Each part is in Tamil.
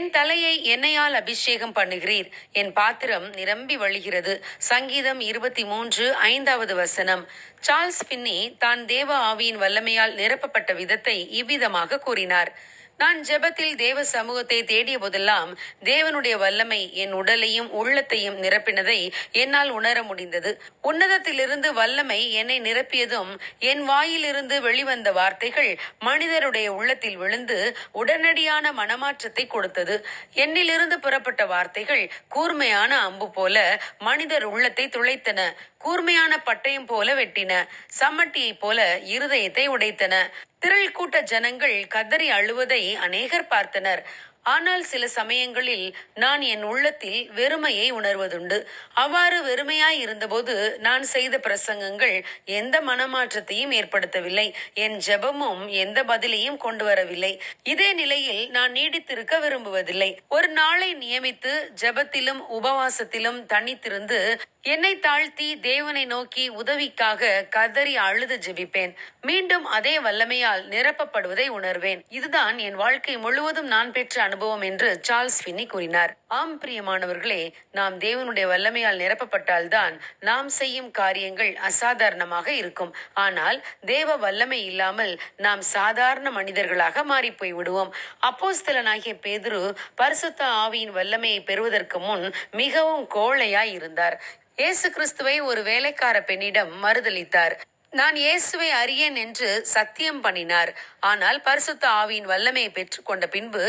என் தலையை எண்ணெயால் அபிஷேகம் பண்ணுகிறீர்? என் பாத்திரம் நிரம்பி வழிகிறது. சங்கீதம் இருபத்தி மூன்று ஐந்தாவது வசனம். சார்ல்ஸ் பின்னி தான் தேவ ஆவியின் வல்லமையால் நிரப்பப்பட்ட விதத்தை இவ்விதமாக கூறினார். நான் ஜெபத்தில் தேவ சமூகத்தை தேடிய போதெல்லாம் தேவனுடைய வல்லமை என் உடலையும் உள்ளத்தையும் நிரப்பினதை என்னால் உணர முடிந்தது. உன்னதத்திலிருந்து வல்லமை என்னை நிரப்பியதும் என் வாயிலிருந்து வெளிவந்த வார்த்தைகள் மனிதருடைய உள்ளத்தில் விழுந்து உடனடியான மனமாற்றத்தை கொடுத்தது. என்னிலிருந்து புறப்பட்ட வார்த்தைகள் கூர்மையான அம்பு போல மனிதர் உள்ளத்தை துளைத்தன. கூர்மையான பட்டயம் போல வெட்டின. சம்மட்டியைப் போல இருதயத்தை உடைத்தன. திரள் கூட்ட ஜனங்கள் கதறி அழுவதை அநேகர் பார்த்தனர். ஆனால் சில சமயங்களில் நான் என் உள்ளத்தில் வெறுமையை உணர்வதுண்டு. அவ்வாறு வெறுமையாய் இருந்தபோது நான் செய்த பிரசங்கங்கள் எந்த மனமாற்றத்தையும் ஏற்படுத்தவில்லை. என் ஜெபமும் எந்த பதிலையும் கொண்டு வரவில்லை. இதே நிலையில் நான் நீடித்திருக்க விரும்புவதில்லை. ஒரு நாளை நியமித்து ஜெபத்திலும் உபவாசத்திலும் தனித்திருந்து என்னை தாழ்த்தி தேவனை நோக்கி உதவிக்காக கதறி அழுது ஜெபிப்பேன். மீண்டும் அதே வல்லமையால் நிரப்பப்படுவதை உணர்வேன். இதுதான் என் வாழ்க்கை முழுவதும் நான் பெற்ற அனுபவம் என்று சார்ல்ஸ் பின்னி கூறினார். ஆம் பிரியமானவர்களே நாம் தேவனுடைய வல்லமையால் நிரப்பப்பட்டால்தான் நாம் செய்யும் காரியங்கள் அசாதாரணமாக இருக்கும். ஆனால் தேவ வல்லமை இல்லாமல் நாம் சாதாரண மனிதர்களாக மாறி போய் விடுவோம். அப்போஸ்தலனாகிய பேதுரு பரிசுத்த ஆவியின் வல்லமையை பெறுவதற்கு முன் மிகவும் கோழையாய் இருந்தார். இயேசு கிறிஸ்துவை ஒரு வேலைக்கார பெண்ணிடம் மறுதளித்தார் நான் இயேசுவை அறியேன் என்று சத்தியம் பண்ணினார். ஆனால் பரிசுத்த ஆவியின் வல்லமையை பெற்றுக்கொண்ட பின்பு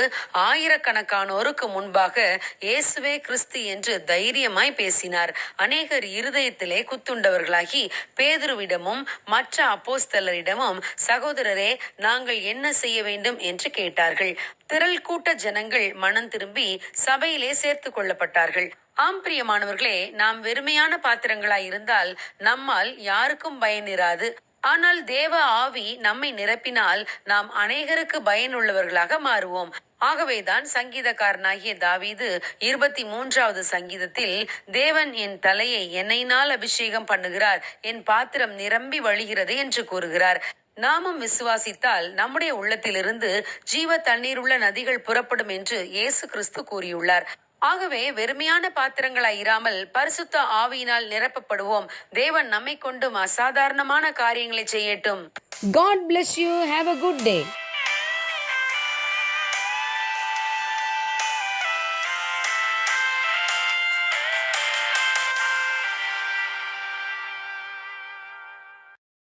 ஆயிரக்கணக்கானோருக்கு முன்பாக இயேசுவே கிறிஸ்து என்று தைரியமாய் பேசினார். அநேகர் இருதயத்திலே குத்துண்டவர்களாகி பேதுருவிடமும் மற்ற அப்போஸ்தலரிடமும் சகோதரரே நாங்கள் என்ன செய்ய வேண்டும்? என்று கேட்டார்கள். திரள் கூட்ட ஜனங்கள் மனம் திரும்பி சபையிலே சேர்த்து கொள்ளப்பட்டார்கள். ஆம் பிரியமானவர்களே நாம் வெறுமையான பாத்திரங்களாய் இருந்தால் நம்மால் யாருக்கும் பயனிராது ஆனால் தேவ ஆவி நம்மை நிரப்பினால் நாம் அநேகருக்கு பயனுள்ளவர்களாக மாறுவோம். ஆகவேதான் சங்கீதக்காரனாகிய தாவீது இருபத்தி மூன்றாவது சங்கீதத்தில் தேவன் என் தலையை எண்ணெயினால் அபிஷேகம் பண்ணுகிறார் என் பாத்திரம் நிரம்பி வழிகிறது என்று கூறுகிறார். நாமும் விசுவாசித்தால் நம்முடைய உள்ளத்திலிருந்து ஜீவ தண்ணீருள்ள நதிகள் புறப்படும் என்று இயேசு கிறிஸ்து கூறியுள்ளார். ஆகவே வெறுமையான பாத்திரங்களாய் இராமல் பரிசுத்த ஆவியினால் நிரப்பப்படுவோம். தேவன் நம்மை கொண்டும் அசாதாரணமான காரியங்களை செய்யட்டும். God bless you have a good day